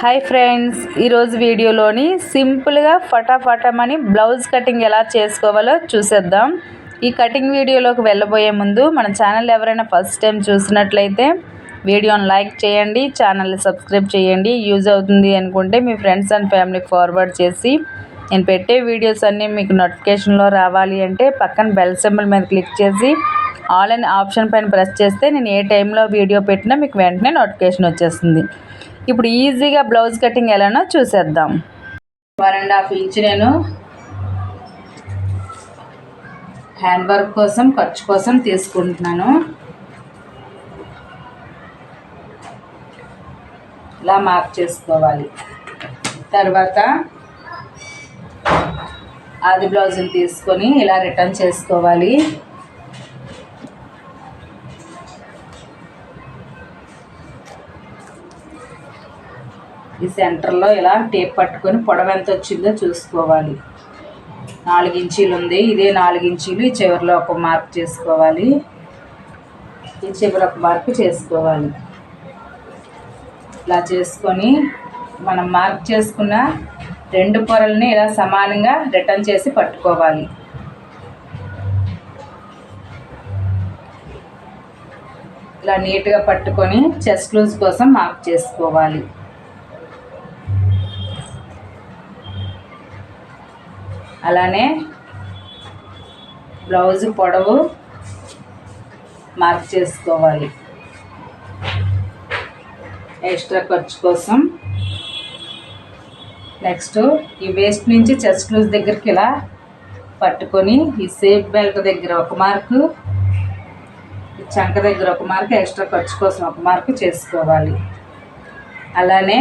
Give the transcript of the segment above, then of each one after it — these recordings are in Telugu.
హాయ్ ఫ్రెండ్స్ ఈరోజు వీడియోలోని సింపుల్గా ఫటాఫటమని బ్లౌజ్ కటింగ్ ఎలా చేసుకోవాలో చూసేద్దాం. ఈ కటింగ్ వీడియోలోకి వెళ్ళబోయే ముందు మన ఛానల్ ఎవరైనా ఫస్ట్ టైం చూసినట్లయితే వీడియోని లైక్ చేయండి ఛానల్ని సబ్స్క్రైబ్ చేయండి. యూజ్ అవుతుంది అనుకుంటే మీ ఫ్రెండ్స్ అండ్ ఫ్యామిలీకి ఫార్వర్డ్ చేసి నేను పెట్టే వీడియోస్ అన్నీ మీకు నోటిఫికేషన్లో రావాలి అంటే పక్కన బెల్ సింబల్ మీద క్లిక్ చేసి ఆల్ అండ్ ఆప్షన్ పైన ప్రెస్ చేస్తే నేను ఏ టైంలో వీడియో పెట్టినా మీకు వెంటనే నోటిఫికేషన్ వచ్చేస్తుంది. ఇప్పుడు ఈజీగా బ్లౌజ్ కటింగ్ ఎలానో చూసేద్దాం. వన్ అండ్ హాఫ్ ఇంచ్ నేను హ్యాండ్ వర్క్ కోసం ఖర్చు కోసం తీసుకుంటున్నాను. ఇలా మార్క్ చేసుకోవాలి. తర్వాత ఆది బ్లౌజులు తీసుకొని ఇలా రిటర్న్ చేసుకోవాలి. ఈ సెంటర్లో ఇలా టేప్ పట్టుకొని పొడవ ఎంత వచ్చిందో చూసుకోవాలి. నాలుగు ఇంచీలు ఉంది. ఇదే నాలుగు ఇంచీలు ఈ చివరిలో ఒక మార్క్ చేసుకోవాలి. ఈ చివరి ఒక మార్క్ చేసుకోవాలి. ఇలా చేసుకొని మనం మార్క్ చేసుకున్న రెండు పొరల్ని ఇలా సమానంగా రిటర్న్ చేసి పట్టుకోవాలి. ఇలా నీట్గా పట్టుకొని చెస్ట్ లూజ్ కోసం మార్క్ చేసుకోవాలి. అలానే బ్లౌజ్ పొడవు మార్క్ చేసుకోవాలి. ఎక్స్ట్రా ఖర్చు కోసం. నెక్స్ట్ ఈ వేస్ట్ నుంచి చెస్ట్ లూజ్ దగ్గరికి ఇలా పట్టుకొని ఈ సేఫ్ బెల్ట్ దగ్గర ఒక మార్కు చంక దగ్గర ఒక మార్క్ ఎక్స్ట్రా ఖర్చు కోసం ఒక మార్కు చేసుకోవాలి. అలానే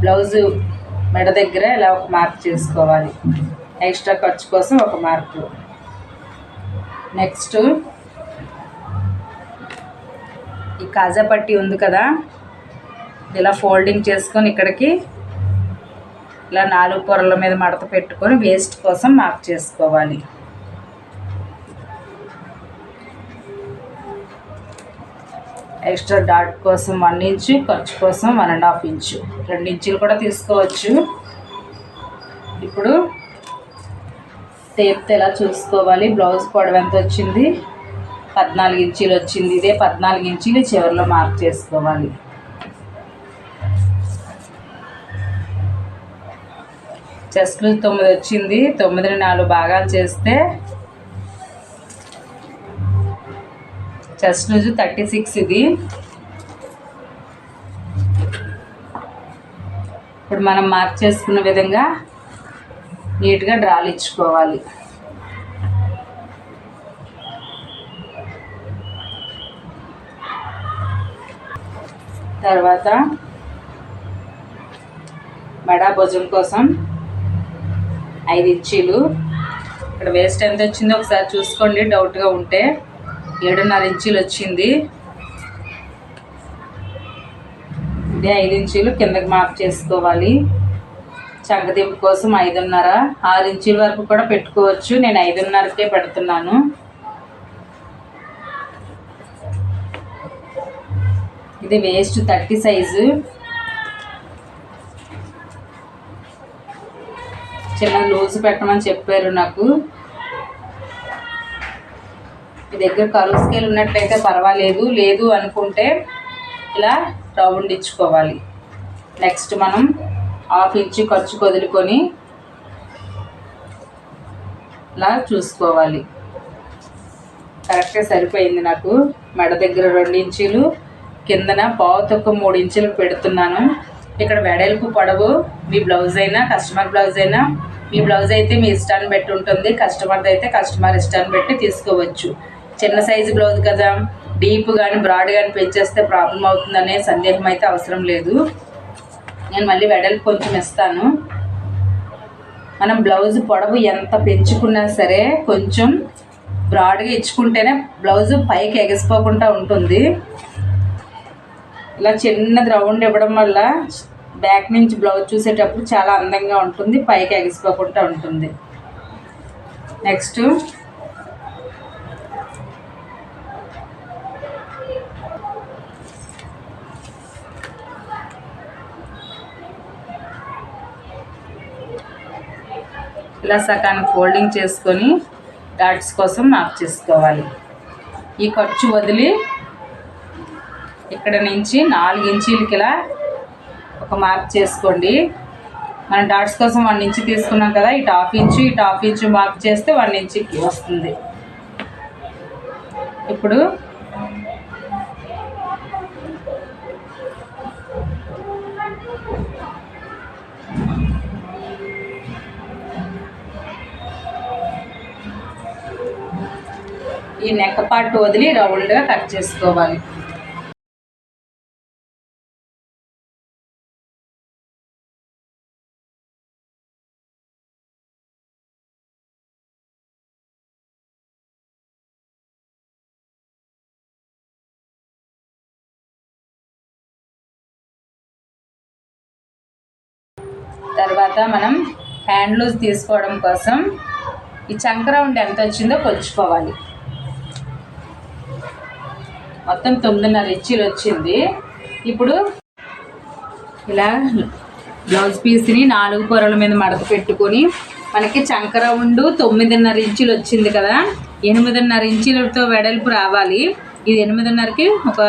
బ్లౌజు మెడ దగ్గర ఇలా ఒక మార్క్ చేసుకోవాలి. ఎక్స్ట్రా ఖర్చు కోసం ఒక మార్కు. నెక్స్ట్ ఈ కాజా పట్టి ఉంది కదా. ఇలా ఫోల్డింగ్ చేసుకొని ఇక్కడికి ఇలా నాలుగు పొరల మీద మడత పెట్టుకొని వేస్ట్ కోసం మార్క్ చేసుకోవాలి. ఎక్స్ట్రా డాట్ కోసం వన్ ఇంచు ఖర్చు కోసం వన్ అండ్ హాఫ్ ఇంచు. రెండు ఇంచులు కూడా తీసుకోవచ్చు. ఇప్పుడు టేప్తో ఎలా చూసుకోవాలి? బ్లౌజ్ పొడవు ఎంత వచ్చింది? పద్నాలుగు ఇంచీలు వచ్చింది. ఇదే పద్నాలుగు ఇంచీలు చివరిలో మార్క్ చేసుకోవాలి. చెస్ట్లు తొమ్మిది వచ్చింది. తొమ్మిదిని నాలుగు భాగాలు చేస్తే చెస్ట్ లూజు థర్టీ సిక్స్ ఇది. ఇప్పుడు మనం మార్క్ చేసుకున్న విధంగా నీట్గా డ్రాలు ఇచ్చుకోవాలి తర్వాత మెడా భుజం కోసం ఐదు ఇంచీలు ఇక్కడ వేస్ట్ ఎంత వచ్చిందో ఒకసారి చూసుకోండి డౌట్గా ఉంటే. ఏడున్నర ఇంచీలు వచ్చింది. ఇది ఐదు ఇంచీలు కిందకి మార్క్ చేసుకోవాలి. చంకదింపు కోసం ఐదున్నర ఆరు ఇంచుల వరకు కూడా పెట్టుకోవచ్చు. నేను ఐదున్నరకే పెడుతున్నాను. ఇది వేస్ట్ థర్టీ సైజు. చిన్న లూజ్ పెట్టమని చెప్పారు నాకు. మీ దగ్గర కరువు స్కేల్ ఉన్నట్లయితే పర్వాలేదు. లేదు అనుకుంటే ఇలా రౌండ్ ఇచ్చుకోవాలి. నెక్స్ట్ మనం హాఫ్ ఇంచు ఖర్చు వదులుకొని ఇలా చూసుకోవాలి. కరెక్ట్గా సరిపోయింది నాకు. మెడ దగ్గర రెండు ఇంచులు కిందన పావు తక్కువ మూడు ఇంచులు పెడుతున్నాను. ఇక్కడ వెడల్పు పొడవు మీ బ్లౌజ్ అయినా కస్టమర్ బ్లౌజ్ అయినా మీ బ్లౌజ్ అయితే మీ ఇష్టాన్ని బట్టి ఉంటుంది. కస్టమర్ది అయితే కస్టమర్ ఇష్టాన్ని బట్టి తీసుకోవచ్చు. చిన్న సైజు బ్లౌజ్ కదా. డీప్ కానీ బ్రాడ్ కానీ పెంచేస్తే ప్రాబ్లం అవుతుందనే సందేహం అయితే అవసరం లేదు. నేను మళ్ళీ వెడల్పు కొంచెం ఇస్తాను. మనం బ్లౌజ్ పొడవు ఎంత పెంచుకున్నా సరే కొంచెం బ్రాడ్గా ఇచ్చుకుంటేనే బ్లౌజ్ పైకి ఎగసిపోకుండా ఉంటుంది. ఇలా చిన్నది రౌండ్ ఇవ్వడం వల్ల బ్యాక్ నుంచి బ్లౌజ్ చూసేటప్పుడు చాలా అందంగా ఉంటుంది పైకి ఎగిసిపోకుండా ఉంటుంది. నెక్స్ట్ ఇలా సగాన్ని ఫోల్డింగ్ చేసుకొని డాట్స్ కోసం మార్క్ చేసుకోవాలి. ఈ ఖర్చు వదిలి ఇక్కడ నుంచి నాలుగు ఇంచీలకి ఇలా ఒక మార్క్ చేసుకోండి. మనం డాట్స్ కోసం వన్ ఇంచు తీసుకున్నాం కదా ఇటు హాఫ్ ఇంచు ఇటు హాఫ్ ఇంచు మార్క్ చేస్తే వన్ ఇంచుకి వస్తుంది. ఇప్పుడు ఈ నెక్క పార్ట్ వదిలి రౌండ్గా కట్ చేసుకోవాలి. తర్వాత మనం హ్యాండ్ లూజ్ తీసుకోవడం కోసం ఈ చంక్రౌండ్ ఎంత వచ్చిందో కొలుచుకోవాలి. మొత్తం తొమ్మిదిన్నర ఇంచులు వచ్చింది. ఇప్పుడు ఇలా బ్లౌజ్ పీస్ని నాలుగు పొరల మీద మడత పెట్టుకొని మనకి చంకర ఉండు తొమ్మిదిన్నర ఇంచులు వచ్చింది కదా. ఎనిమిదిన్నర ఇంచులతో వెడల్పు రావాలి. ఇది ఎనిమిదిన్నరకి ఒక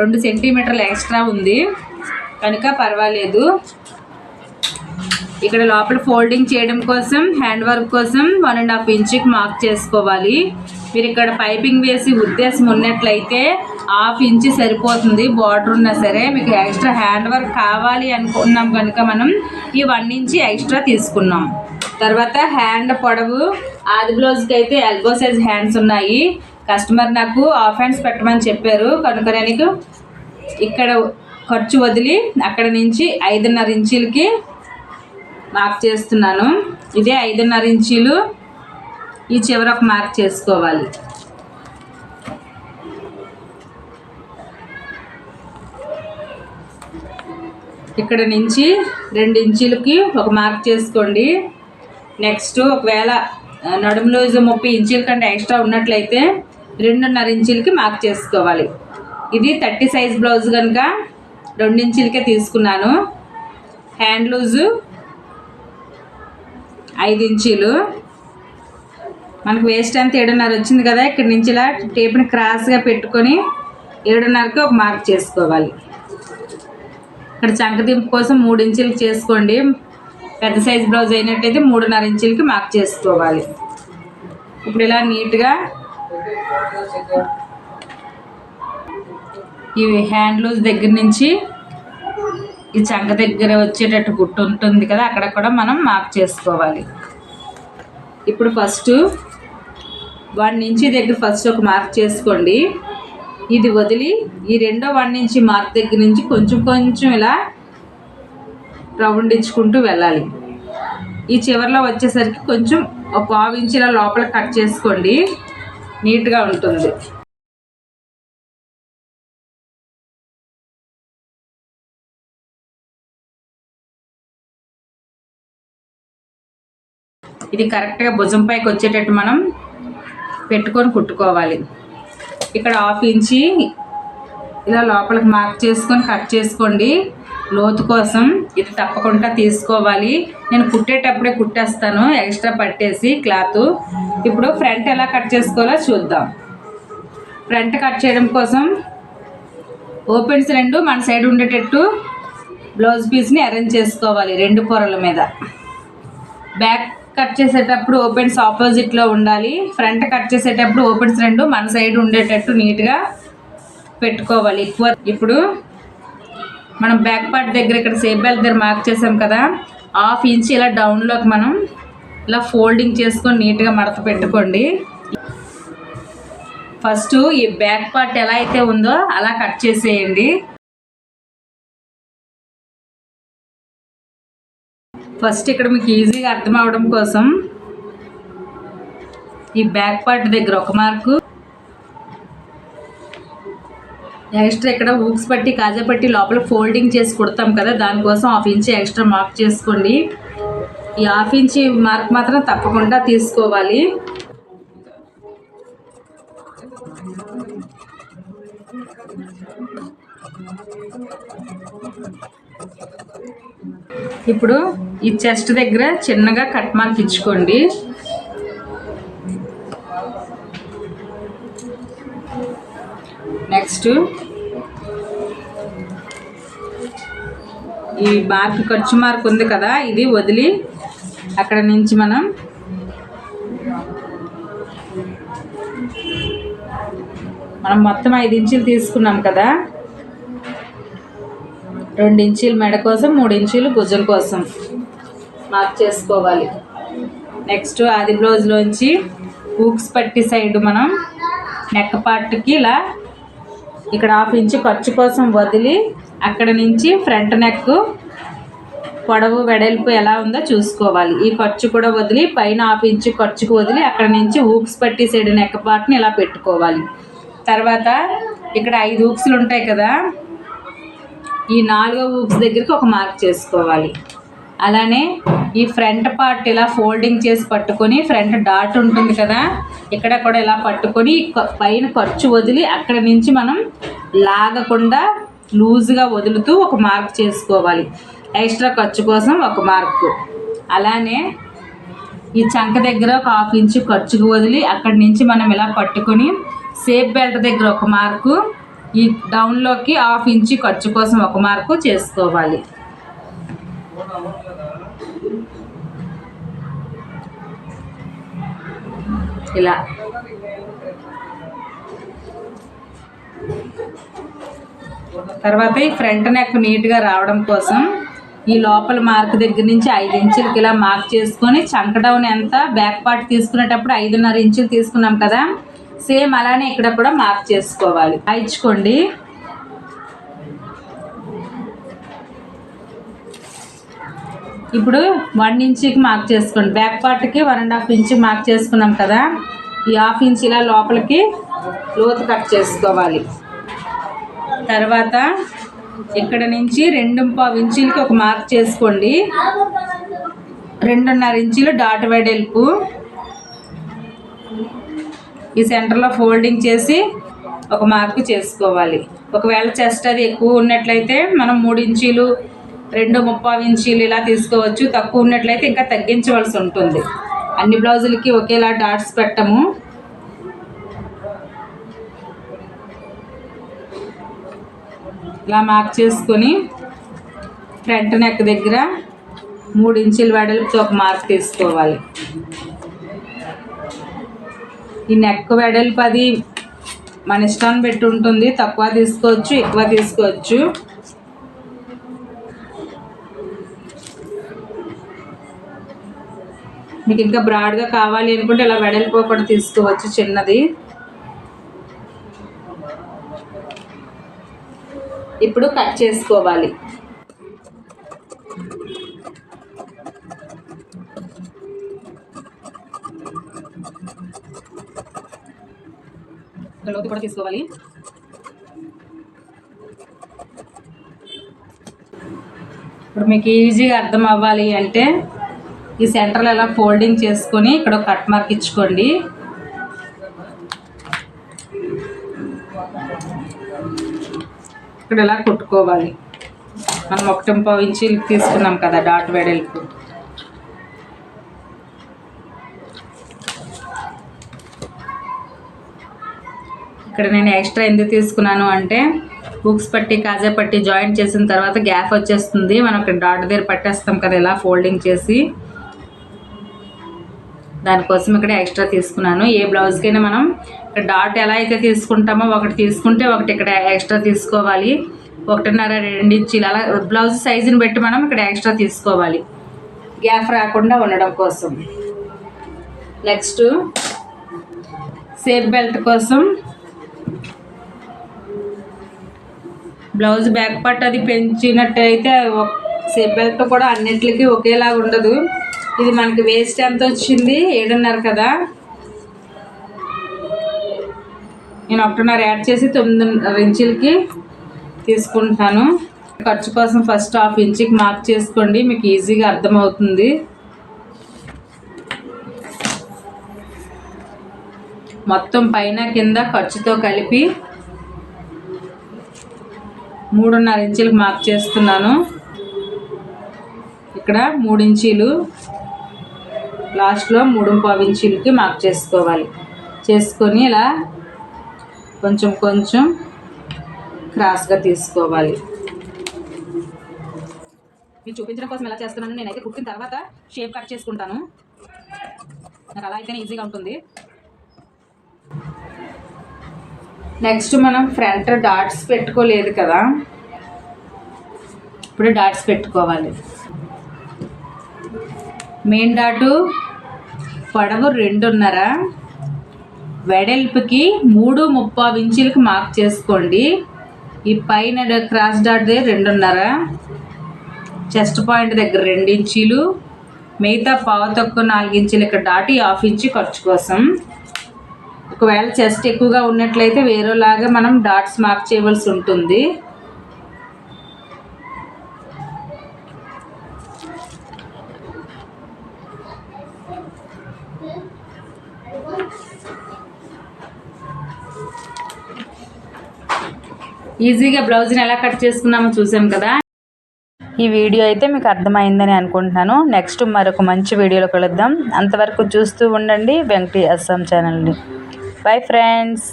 రెండు సెంటీమీటర్లు ఎక్స్ట్రా ఉంది. కనుక పర్వాలేదు. ఇక్కడ లోపల ఫోల్డింగ్ చేయడం కోసం హ్యాండ్ వర్క్ కోసం వన్ అండ్ హాఫ్ ఇంచుకి మార్క్ చేసుకోవాలి. మీరు ఇక్కడ పైపింగ్ వేసి ఉద్దేశం ఉన్నట్లయితే హాఫ్ ఇంచ్ సరిపోతుంది. బార్డర్ ఉన్నా సరే మీకు ఎక్స్ట్రా హ్యాండ్ వర్క్ కావాలి అనుకున్నాం కనుక మనం ఈ వన్ ఇంచ్ ఎక్స్ట్రా తీసుకున్నాం. తర్వాత హ్యాండ్ పొడవు ఆది బ్లౌజ్కి అయితే ఎల్బో సైజ్ హ్యాండ్స్ ఉన్నాయి. కస్టమర్ నాకు హాఫ్ హ్యాండ్స్ పెట్టమని చెప్పారు. కనుక నేను ఇక్కడ ఖర్చు వదిలి అక్కడ నుంచి ఐదున్నర ఇంచీలకి మార్క్ చేస్తున్నాను. ఇదే ఐదున్నర ఇంచీలు. ఈ చివర ఒక మార్క్ చేసుకోవాలి. ఇక్కడ నుంచి రెండు ఇంచీలకి ఒక మార్క్ చేసుకోండి. నెక్స్ట్ ఒకవేళ నడుము లూజు ముప్పై ఇంచుల కంటే ఎక్స్ట్రా ఉన్నట్లయితే రెండున్నర ఇంచులకి మార్క్ చేసుకోవాలి. ఇది థర్టీ సైజ్ బ్లౌజ్ కనుక రెండు ఇంచీలకే తీసుకున్నాను. హ్యాండ్ లూజు ఐదు ఇంచీలు. మనకు వేస్ట్ అంతా ఏడున్నర వచ్చింది కదా ఇక్కడ నుంచి ఇలా టేప్ని క్రాస్గా పెట్టుకొని ఏడున్నరకి ఒక మార్క్ చేసుకోవాలి. ఇక్కడ చంకదింపు కోసం మూడు ఇంచులకి చేసుకోండి. పెద్ద సైజ్ బ్లౌజ్ అయినట్టయితే మూడున్నర ఇంచులకి మార్క్ చేసుకోవాలి. ఇప్పుడు ఇలా నీట్గా ఇవి హ్యాండ్ లూజ్ దగ్గర నుంచి ఈ చంక దగ్గర వచ్చేటట్టు గుట్టు ఉంటుంది కదా అక్కడ కూడా మనం మార్క్ చేసుకోవాలి. ఇప్పుడు ఫస్ట్ వన్ ఇంచి దగ్గర ఫస్ట్ ఒక మార్క్ చేసుకోండి. ఇది వదిలి ఈ రెండో వన్ ఇంచి మార్క్ దగ్గర నుంచి కొంచెం కొంచెం ఇలా రౌండ్ ఇచ్చుకుంటూ వెళ్ళాలి. ఈ చివరిలో వచ్చేసరికి కొంచెం ఒక పావు ఇంచి ఇలా లోపల కట్ చేసుకోండి. నీట్గా ఉంటుంది. ఇది కరెక్ట్గా భుజం పైకి వచ్చేటట్టు మనం పెట్టుకొని కుట్టుకోవాలి. ఇక్కడ హాఫ్ ఇంచి ఇలా లోపలికి మార్క్ చేసుకొని కట్ చేసుకోండి. లోతు కోసం ఇది తప్పకుండా తీసుకోవాలి. నేను కుట్టేటప్పుడే కుట్టేస్తాను ఎక్స్ట్రా పట్టేసి క్లాత్. ఇప్పుడు ఫ్రంట్ ఎలా కట్ చేసుకోవాలో చూద్దాం. ఫ్రంట్ కట్ చేయడం కోసం ఓపెన్స్ రెండు మన సైడ్ ఉండేటట్టు బ్లౌజ్ పీస్ని అరేంజ్ చేసుకోవాలి రెండు పొరల మీద. బ్యాక్ కట్ చేసేటప్పుడు ఓపెన్స్ ఆపోజిట్లో ఉండాలి. ఫ్రంట్ కట్ చేసేటప్పుడు ఓపెన్స్ రెండు మన సైడ్ ఉండేటట్టు నీట్గా పెట్టుకోవాలి. ఎక్కువ ఇప్పుడు మనం బ్యాక్ పార్ట్ దగ్గర ఇక్కడ సేఫ్ బెల్ట్ దగ్గర మార్క్ చేసాం కదా హాఫ్ ఇంచ్ ఇలా డౌన్లోకి మనం ఇలా ఫోల్డింగ్ చేసుకొని నీట్గా మడత పెట్టుకోండి. ఫస్ట్ ఈ బ్యాక్ పార్ట్ ఎలా అయితే ఉందో అలా కట్ చేసేయండి. ఫస్ట్ ఇక్కడ మీకు ఈజీగా అర్థం అవడం కోసం ఈ బ్యాక్ పార్ట్ దగ్గర ఒక మార్కు. ఎక్స్ట్రా ఇక్కడ ఊక్స్ పట్టి కాజా పట్టి లోపల ఫోల్డింగ్ చేసి కుడతాం కదా దానికోసం హాఫ్ ఇంచ్ ఎక్స్ట్రా మార్క్ చేసుకోండి. ఈ హాఫ్ ఇంచ్ మార్క్ మాత్రం తప్పకుండా తీసుకోవాలి. ఇప్పుడు ఈ చెస్ట్ దగ్గర చిన్నగా కట్ మార్క్ ఇచ్చుకోండి. నెక్స్ట్ ఈ మార్క్ ఖర్చు మార్క్ ఉంది కదా ఇది వదిలి అక్కడ నుంచి మనం మనం మొత్తం ఐదు ఇంచులు తీసుకున్నాం కదా రెండు ఇంచీలు మెడ కోసం మూడు ఇంచీలు భుజం కోసం. మార్క్ చేసుకోవాలి. నెక్స్ట్ ఆది బ్లౌజ్లోంచి హూక్స్ పట్టి సైడ్ మనం నెక్ పార్ట్కి ఇలా ఇక్కడ హాఫ్ ఇంచు ఖర్చు కోసం వదిలి అక్కడ నుంచి ఫ్రంట్ నెక్ పొడవు వెడల్పు ఎలా ఉందో చూసుకోవాలి. ఈ ఖర్చు కూడా వదిలి పైన హాఫ్ ఇంచు ఖర్చుకు వదిలి అక్కడ నుంచి హూక్స్ పట్టి సైడ్ నెక్ పార్ట్ని ఇలా పెట్టుకోవాలి. తర్వాత ఇక్కడ ఐదు హూక్స్లు ఉంటాయి కదా ఈ నాలుగో ఊప్స్ దగ్గరికి ఒక మార్క్ చేసుకోవాలి. అలానే ఈ ఫ్రంట్ పార్ట్ ఇలా ఫోల్డింగ్ చేసి పట్టుకొని ఫ్రంట్ డాట్ ఉంటుంది కదా ఇక్కడ కూడా ఇలా పట్టుకొని పైన ఖర్చు వదిలి అక్కడ నుంచి మనం లాగకుండా లూజ్గా వదులుతూ ఒక మార్క్ చేసుకోవాలి. ఎక్స్ట్రా ఖర్చు కోసం ఒక మార్క్ అలానే ఈ చంక దగ్గర ఒక హాఫ్ ఇంచు ఖర్చుకు వదిలి అక్కడి నుంచి మనం ఇలా పట్టుకొని సేఫ్ బెల్ట్ దగ్గర ఒక మార్కు ఈ డౌన్లోకి హాఫ్ ఇంచు ఖర్చు కోసం ఒక మార్కు చేసుకోవాలి. ఇలా. తర్వాత ఈ ఫ్రంట్ నెక్ నీట్గా రావడం కోసం ఈ లోపల మార్క్ దగ్గర నుంచి ఐదు ఇంచులకి ఇలా మార్క్ చేసుకొని చంక డౌన్ ఎంత? బ్యాక్ పార్ట్ తీసుకునేటప్పుడు ఐదున్నర ఇంచులు తీసుకున్నాం కదా? సేమ్ అలానే ఇక్కడ కూడా మార్క్ చేసుకోవాలి. ఆ ఇచ్చుకోండి ఇప్పుడు వన్ ఇంచుకి మార్క్ చేసుకోండి. బ్యాక్ పార్ట్కి one and half inch mark చేసుకున్నాం కదా ఈ హాఫ్ ఇంచ్ ఇలా లోపలికి లోతు కట్ చేసుకోవాలి. తర్వాత ఇక్కడ నుంచి రెండు పావు ఇంచులకి ఒక మార్క్ చేసుకోండి. రెండున్నర ఇంచులు డాట్ వెడల్పు ఈ సెంటర్లో ఫోల్డింగ్ చేసి ఒక మార్కు చేసుకోవాలి. ఒకవేళ చెస్ట్ అది ఎక్కువ ఉన్నట్లయితే మనం మూడు ఇంచీలు రెండు ముప్పావు ఇంచీలు ఇలా తీసుకోవచ్చు. తక్కువ ఉన్నట్లయితే ఇంకా తగ్గించవలసి ఉంటుంది. అన్ని బ్లౌజులకి ఒకేలా డాట్స్ పెట్టము. ఇలా మార్క్ చేసుకొని ఫ్రంట్ నెక్ దగ్గర మూడు ఇంచుల వెడల్పుతో ఒక మార్క్ తీసుకోవాలి. ఈ నెక్ వెడల్పు అది మన ఇష్టాన్ని పెట్టి ఉంటుంది. తక్కువ తీసుకోవచ్చు ఎక్కువ తీసుకోవచ్చు. మీకు ఇంకా బ్రాడ్గా కావాలి అనుకుంటే ఇలా వెడల్పు తీసుకోవచ్చు చిన్నది. ఇప్పుడు కట్ చేసుకోవాలి. లోతు కూడా తీసుకోవాలి. ఇప్పుడు మీకు ఈజీగా అర్థం అవ్వాలి అంటే ఈ సెంటర్లో ఎలా ఫోల్డింగ్ చేసుకొని ఇక్కడ ఒక కట్ మార్క్ ఇచ్చుకోండి. ఇక్కడ ఎలా కుట్టుకోవాలి? మనం ఒకటి పావు ఇంచీలు తీసుకున్నాం కదా డాట్ వెడల్పు. ఇక్కడ నేను ఎక్స్ట్రా ఎందుకు తీసుకున్నాను అంటే బుక్స్ పట్టి కాజా పట్టి జాయింట్ చేసిన తర్వాత గ్యాప్ వచ్చేస్తుంది. మనం ఇక్కడ డాట్ దగ్గర పట్టేస్తాం కదా ఇలా ఫోల్డింగ్ చేసి. దానికోసం ఇక్కడ ఎక్స్ట్రా తీసుకున్నాను. ఏ బ్లౌజ్కైనా మనం ఇక్కడ డాట్ ఎలా అయితే తీసుకుంటామో ఒకటి తీసుకుంటే ఒకటి ఇక్కడ ఎక్స్ట్రా తీసుకోవాలి. ఒకటిన్నర రెండు ఇంచీలు అలా బ్లౌజ్ సైజుని బట్టి మనం ఇక్కడ ఎక్స్ట్రా తీసుకోవాలి. గ్యాప్ రాకుండా ఉండడం కోసం. నెక్స్ట్ సేఫ్ బెల్ట్ కోసం బ్లౌజ్ బ్యాక్ పార్ట్ అది పెంచినట్టయితే సేఫ్ బెల్ట్ కూడా అన్నిటికీ ఒకేలాగా ఉండదు. ఇది మనకి వేస్ట్ ఎంత వచ్చింది? ఏడున్నర కదా? నేను ఒకటిన్నర యాడ్ చేసి తొమ్మిదిన్నర ఇంచులకి తీసుకుంటాను. ఖర్చు కోసం ఫస్ట్ హాఫ్ ఇంచుకి మార్క్ చేసుకోండి మీకు ఈజీగా అర్థమవుతుంది. మొత్తం పైన కింద ఖర్చుతో కలిపి మూడున్నర ఇంచులకు మార్క్ చేస్తున్నాను. ఇక్కడ మూడు ఇంచీలు. లాస్ట్లో మూడు పావు ఇంచీలకి మార్క్ చేసుకోవాలి. చేసుకొని ఇలా కొంచెం కొంచెం క్రాస్గా తీసుకోవాలి. మీకు చూపించడం కోసం ఎలా చేస్తున్నాను నేనైతే కుట్టిన తర్వాత షేప్ కట్ చేసుకుంటాను. నాకు అలా అయితేనే ఈజీగా ఉంటుంది. నెక్స్ట్ మనం ఫ్రంట్ డాట్స్ పెట్టుకోలేదు కదా. ఇప్పుడు డాట్స్ పెట్టుకోవాలి. మెయిన్ డాటు పొడవు రెండున్నర. వెడల్పుకి మూడు ముప్పై ఇంచులకి మార్క్ చేసుకోండి. ఈ పైన క్రాస్ డాట్ దగ్గర రెండున్నర. చెస్ట్ పాయింట్ దగ్గర రెండు ఇంచీలు. మిగతా పావు తక్కువ నాలుగు ఇంచులు ఇక్కడ దాటి హాఫ్ ఇంచు ఖర్చు కోసం. ఒకవేళ చెస్ట్ ఎక్కువగా ఉన్నట్లయితే వేరేలాగా మనం డాట్స్ మార్క్ చేయవలసి ఉంటుంది. ఈజీగా బ్లౌజ్ని ఎలా కట్ చేసుకున్నామో చూసాం కదా. ఈ వీడియో అయితే మీకు అర్థమైందని అనుకుంటున్నాను. నెక్స్ట్ మరొక మంచి వీడియోలో కలుద్దాం. అంతవరకు చూస్తూ ఉండండి. వెంకటి అస్సాం ఛానల్ని. Bye friends